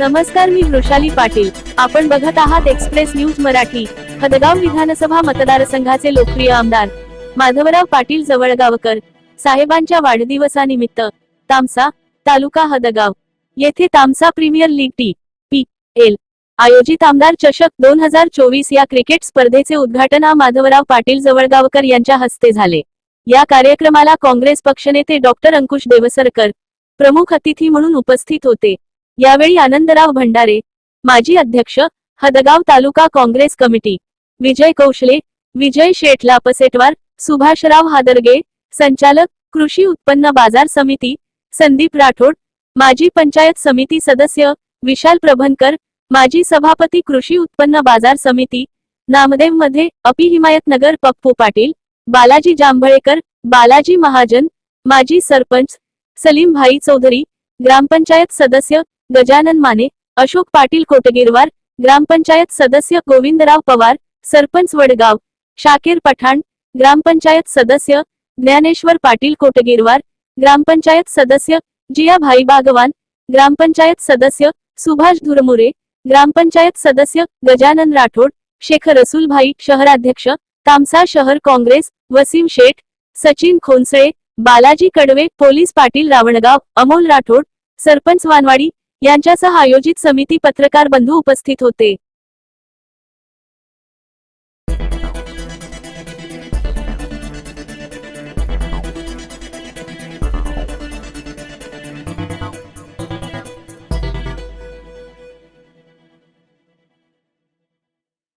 नमस्कार मी वृषाली पाटील. आपण बघत आहात एक्सप्रेस न्यूज मराठी. हदगाव विधानसभा मतदारसंघाचे लोकप्रिय आमदार माधवराव पाटील जवळगावकर. साहेबांच्या वाढदिवसानिमित्त तामसा तालुका हदगाव येथे Tamsa premier league T P L आयोजित आमदार चषक दोन हजार चोवीस या क्रिकेट स्पर्धेचे उद्घाटन हा माधवराव पाटील जवळगावकर यांच्या हस्ते झाले. या कार्यक्रमाला काँग्रेस पक्षनेते डॉक्टर अंकुश देवसरकर प्रमुख अतिथी म्हणून उपस्थित होते. यावेळी आनंदराव भंडारे माजी अध्यक्ष हदगाव तालुका काँग्रेस कमिटी विजय कौशले विजय शेठ लापसेटवार सुभाषराव हादरगे संचालक कृषी उत्पन्न बाजार समिती संदीप राठोड माजी पंचायत समिती सदस्य विशाल प्रभनकर माजी सभापती कृषी उत्पन्न बाजार समिती नामदेवमध्ये अपी हिमायतनगर पप्पू पाटील बालाजी जांभळेकर बालाजी महाजन माजी सरपंच सलीम भाई चौधरी ग्रामपंचायत सदस्य गजानन माने अशोक पाटील कोटगिरवार ग्रामपंचायत सदस्य गोविंदराव पवार सरपंच वडगाव शाकीर पठाण ग्रामपंचायत सदस्य ज्ञानेश्वर पाटील कोटगिरवार ग्रामपंचायत सदस्य जियाभाई बागवान ग्रामपंचायत सदस्य सुभाष धुरमुरे ग्रामपंचायत सदस्य गजानन राठोड शेख रसूलभाई शहराध्यक्ष तामसा शहर काँग्रेस वसीम शेठ सचिन खोनसळे बालाजी कडवे पोलीस पाटील रावणगाव अमोल राठोड सरपंच वानवाडी यांच्यासह आयोजित समिती पत्रकार बंधू उपस्थित होते.